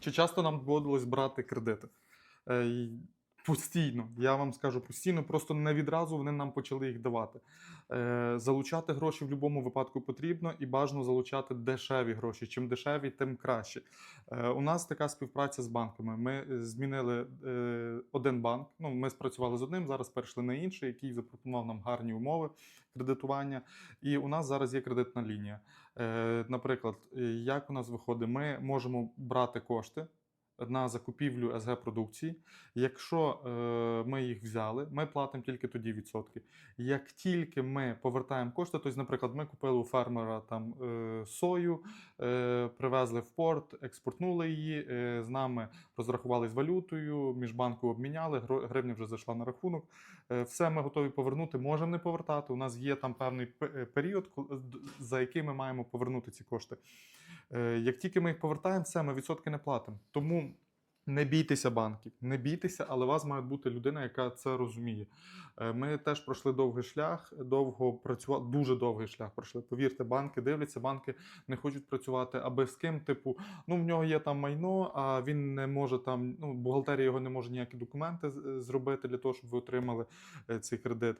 Чи часто нам доводилось брати кредити? Постійно, я вам скажу постійно, просто не відразу вони нам почали їх давати. Е, залучати гроші в будь-якому випадку потрібно і бажано залучати дешеві гроші. Чим дешеві, тим краще. Е, у нас така співпраця з банками. Ми е, змінили е, один банк. Ну, ми спрацювали з одним, зараз перейшли на інший, який запропонував нам гарні умови кредитування. І у нас зараз є кредитна лінія. Е, наприклад, як у нас виходить, ми можемо брати кошти на закупівлю СГ продукції. Якщо е, ми їх взяли, ми платимо тільки тоді відсотки. Як тільки ми повертаємо кошти, тобто, наприклад, ми купили у фермера там е, сою, е, привезли в порт, експортнули її, е, з нами розрахувались валютою, міжбанку обміняли, гривня вже зайшла на рахунок. Е, все ми готові повернути, можемо не повертати. У нас є там певний е, період, за який ми маємо повернути ці кошти. Е, Як тільки ми їх повертаємо, все, ми відсотки не платимо. Тому не бійтеся банків, не бійтеся, але у вас має бути людина, яка це розуміє. Е, Ми теж пройшли довгий шлях, довго працювали, дуже довгий шлях пройшли. Повірте, банки дивляться, банки не хочуть працювати аби з ким. Типу, ну в нього є там майно, а він не може там. Ну, бухгалтерія його не може ніякі документи зробити для того, щоб ви отримали е, цей кредит.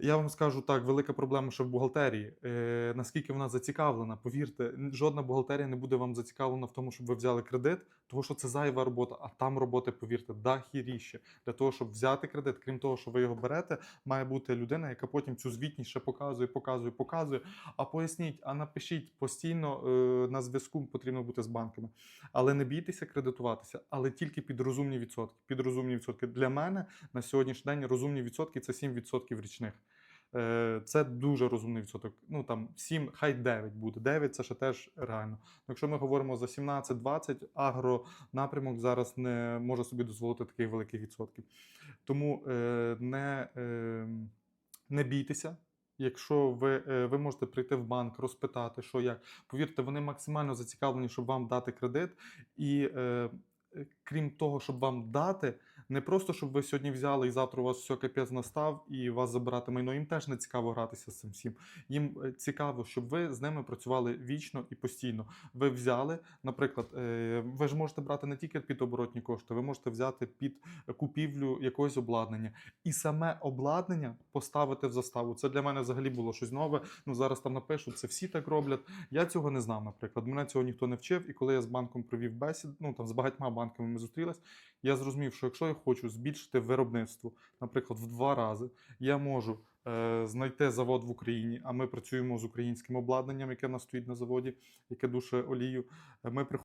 Я вам скажу так, велика проблема ще в бухгалтерії. Е, наскільки вона зацікавлена, повірте, жодна бухгалтерія не буде вам зацікавлена в тому, щоб ви взяли кредит, тому що це зайва робота, а там роботи, повірте, дахіріще. Для того, щоб взяти кредит, крім того, що ви його берете, має бути людина, яка потім цю звітність ще показує, показує, показує. А поясніть, а напишіть постійно е, на зв'язку потрібно бути з банками. Але не бійтеся кредитуватися, але тільки під розумні відсотки. Під розумні відсотки. Для мене на сьогоднішній день розумні відсотки це 7% річних. Е, Це дуже розумний відсоток. Ну там 7, хай 9 буде. 9 це ще теж реально. Якщо ми говоримо за 17-20, агронапрямок зараз не може собі дозволити таких великих відсотків. Тому е, не, е, не бійтеся. Якщо ви, е, ви можете прийти в банк, розпитати, що як. Повірте, вони максимально зацікавлені, щоб вам дати кредит. І крім того, щоб вам дати, не просто щоб ви сьогодні взяли і завтра у вас все капець настав і вас забирати майно. Їм теж не цікаво гратися з цим всім. Їм е, цікаво, щоб ви з ними працювали вічно і постійно. Ви взяли, наприклад, е, ви ж можете брати не тільки під оборотні кошти, ви можете взяти під купівлю якогось обладнання. І саме обладнання поставити в заставу. Це для мене взагалі було щось нове. Ну зараз там напишуть, це всі так роблять. Я цього не знав, наприклад. Мене цього ніхто не вчив. І коли я з банком провів бесід, ну там з багатьма банками ми зустрілись, я зрозумів, що якщо хочу збільшити виробництво, наприклад, в два рази, я можу е, знайти завод в Україні, а ми працюємо з українським обладнанням, яке в нас стоїть на заводі, яке душе олію. Ми